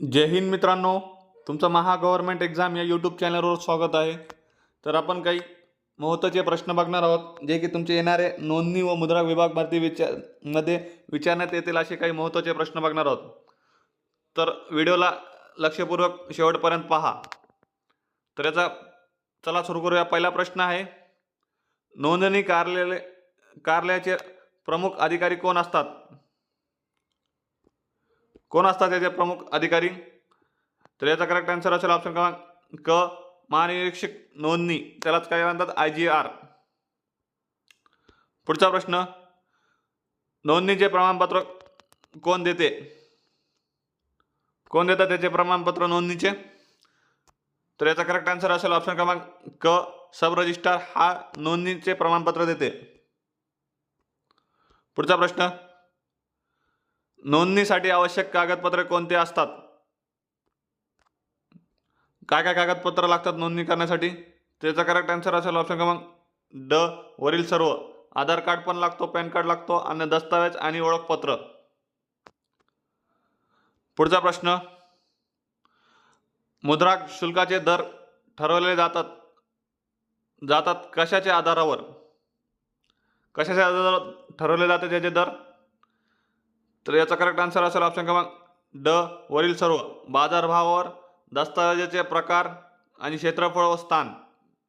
जय हिंद मित्रांनो तुमचं Maha government exam या यूट्यूब चॅनलवर स्वागत आहे. तर आपण काही महत्त्वाचे प्रश्न बघणार आहोत जे की तुमचे येणारे नोंदणी व मुद्रा विभाग भरती विचारमध्ये विचारण्यात येतील असे काही महत्त्वाचे प्रश्न बघणार आहोत. तर व्हिडिओला लक्षपूर्वक शेवटपर्यंत पहा. तर याचा चला सुरू करूया. पहिला प्रश्न आहे नोंदणी कार्यालय कार्यालयाचे प्रमुख अधिकारी कोण असतात? कोण असतात याचे प्रमुख अधिकारी? तर याचा करेक्ट आन्सर असेल ऑप्शन क्रमांक क महानिरीक्षक नोंदणी. त्यालाच काय म्हणतात? आय जी आर पुढचा प्रश्न. नोंदणीचे प्रमाणपत्र कोण देते? कोण देतात त्याचे प्रमाणपत्र नोंदणीचे? तर याचा करेक्ट आन्सर असेल ऑप्शन क्रमांक क सब रजिस्ट्रार हा नोंदणीचे प्रमाणपत्र देते. पुढचा प्रश्न. नोंदणीसाठी आवश्यक कागदपत्रे कोणते असतात? काय काय कागदपत्र लागतात नोंदणी करण्यासाठी? त्याचा करेक्ट आन्सर असेल ऑप्शन क्रमांक ड वरील सर्व. आधार कार्ड पण लागतो पॅन कार्ड लागतो आणि दस्तावेज आणि ओळखपत्र. पुढचा प्रश्न. मुद्रा शुल्काचे दर ठरवले जातात. जातात कशाच्या आधारावर? कशाच्या आधारावर ठरवले जाते त्याचे दर? तर याचा करेक्ट आन्सर असेल ऑप्शन क्रमांक ड वरील सर्व. बाजारभावावर दस्तावेजाचे प्रकार आणि क्षेत्रफळ व स्थान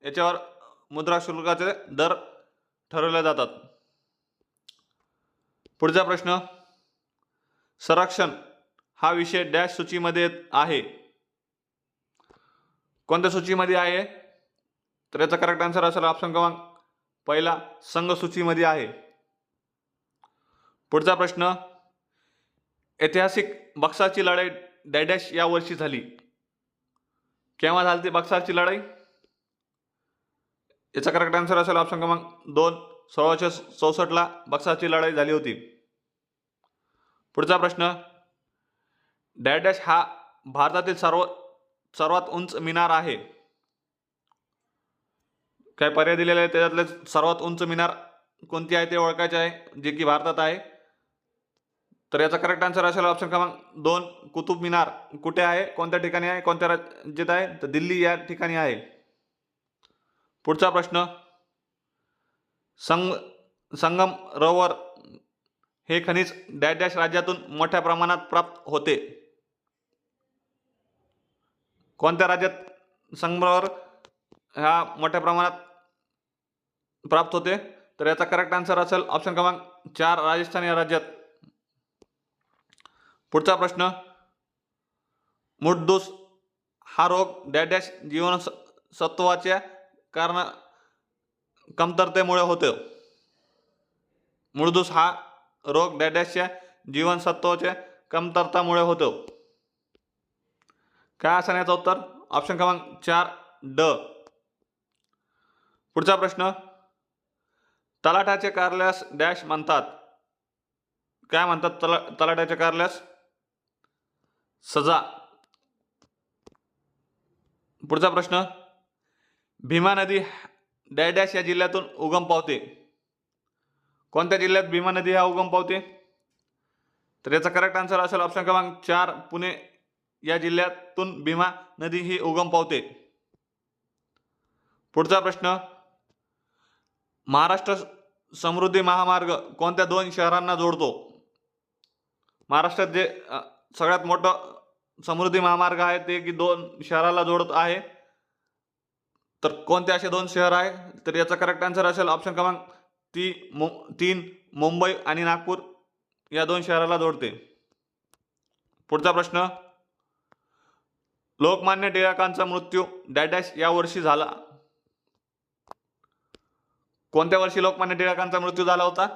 याच्यावर मुद्रा शुल्काचे दर ठरवले जातात. पुढचा प्रश्न. संरक्षण हा विषय डॅश सूचीमध्ये आहे. कोणत्या सूचीमध्ये आहे? तर याचा करेक्ट आन्सर असेल ऑप्शन क्रमांक पहिला संघ सूचीमध्ये आहे. पुढचा प्रश्न. ऐतिहासिक बक्साची लढाई डॅडॅश या वर्षी झाली. केव्हा झाली ती बक्साची लढाई? याचा करेक्ट आन्सर असेल ऑप्शन क्रमांक दोन. सोळाशे चौसष्टला बक्साची लढाई झाली होती. पुढचा प्रश्न. डॅडॅश हा भारतातील सर्व सर्वात उंच मिनार आहे. काय पर्याय दिलेले आहे त्याच्यातले सर्वात उंच मिनार कोणती आहे ते ओळखायचे आहे जे की भारतात आहे. तर याचा करेक्ट आन्सर असेल ऑप्शन क्रमांक दोन. कुतुब मिनार कुठे आहे? कोणत्या ठिकाणी आहे? कोणत्या राज्यात आहे? तर दिल्ली या ठिकाणी आहे. पुढचा प्रश्न. संग संगम रोवर हे खनिज डॅश डॅश राज्यातून मोठ्या प्रमाणात प्राप्त होते. कोणत्या राज्यात संगमरवर ह्या मोठ्या प्रमाणात प्राप्त होते? तर याचा करेक्ट आन्सर असेल ऑप्शन क्रमांक चार राजस्थान या राज्यात. पुढचा प्रश्न. मुठदोस हा रोग डॅडॅश जीवनसत्वाच्या कारण कमतरतेमुळे होतो. मुडदूस हा रोग डॅडॅशच्या जीवनसत्वाच्या कमतरतामुळे होतो. काय असं याचं उत्तर? ऑप्शन क्रमांक चार ड. पुढचा प्रश्न. तलाठाचे कार्यालयास डॅश म्हणतात. काय म्हणतात तला तलाठाच्या कार्यालयास? सजा. पुढचा प्रश्न. भीमा नदी डॅडॅश या जिल्ह्यातून उगम पावते. कोणत्या जिल्ह्यात भीमा नदी हा उगम पावते? तर याचा करेक्ट आन्सर असेल ऑप्शन क्रमांक चार पुणे या जिल्ह्यातून भीमा नदी ही उगम पावते. पुढचा प्रश्न. महाराष्ट्र समृद्धी महामार्ग कोणत्या दोन शहरांना जोडतो? महाराष्ट्रात जे सगळ्यात मोठं समृद्धी महामार्ग आहे ते की दोन शहराला जोडत आहे. तर कोणते असे दोन शहर आहे? तर याचा करेक्ट आन्सर असेल ऑप्शन क्रमांक ती मु तीन मुंबई आणि नागपूर या दोन शहराला जोडते. पुढचा प्रश्न. लोकमान्य टिळकांचा मृत्यू डॅडॅश या वर्षी झाला. कोणत्या वर्षी लोकमान्य टिळकांचा मृत्यू झाला होता?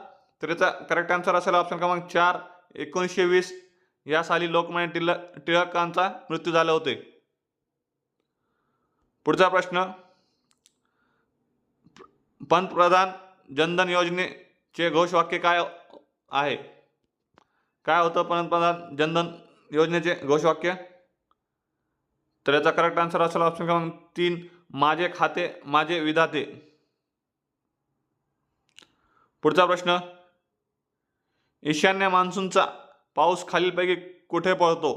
तर याचा करेक्ट आन्सर असेल ऑप्शन क्रमांक चार एकोणीसशे वीस या साली लोकमान्य टिळक टिळकांचा मृत्यू झाले होते. पुढचा प्रश्न. पंतप्रधान जनधन योजनेचे घोषवाक्य काय आहे? काय होतं पंतप्रधान जनधन योजनेचे घोषवाक्य? तर याचा करेक्ट आन्सर असेल ऑप्शन क्रमांक तीन माझे खाते माझे विधाते. पुढचा प्रश्न. ईशान्य मान्सूनचा पाऊस खालीलपैकी कुठे पडतो?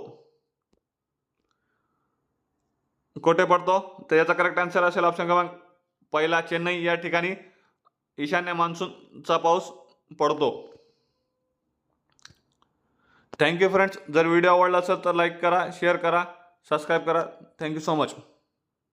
कुठे पडतो? तर याचा करेक्ट आन्सर असेल ऑप्शन क्रमांक पहिला चेन्नई. या ठिकाणी ईशान्य मान्सूनचा पाऊस पडतो. थँक्यू फ्रेंड्स जर व्हिडिओ आवडला असेल तर लाईक करा शेअर करा सबस्क्राईब करा. Thank you so much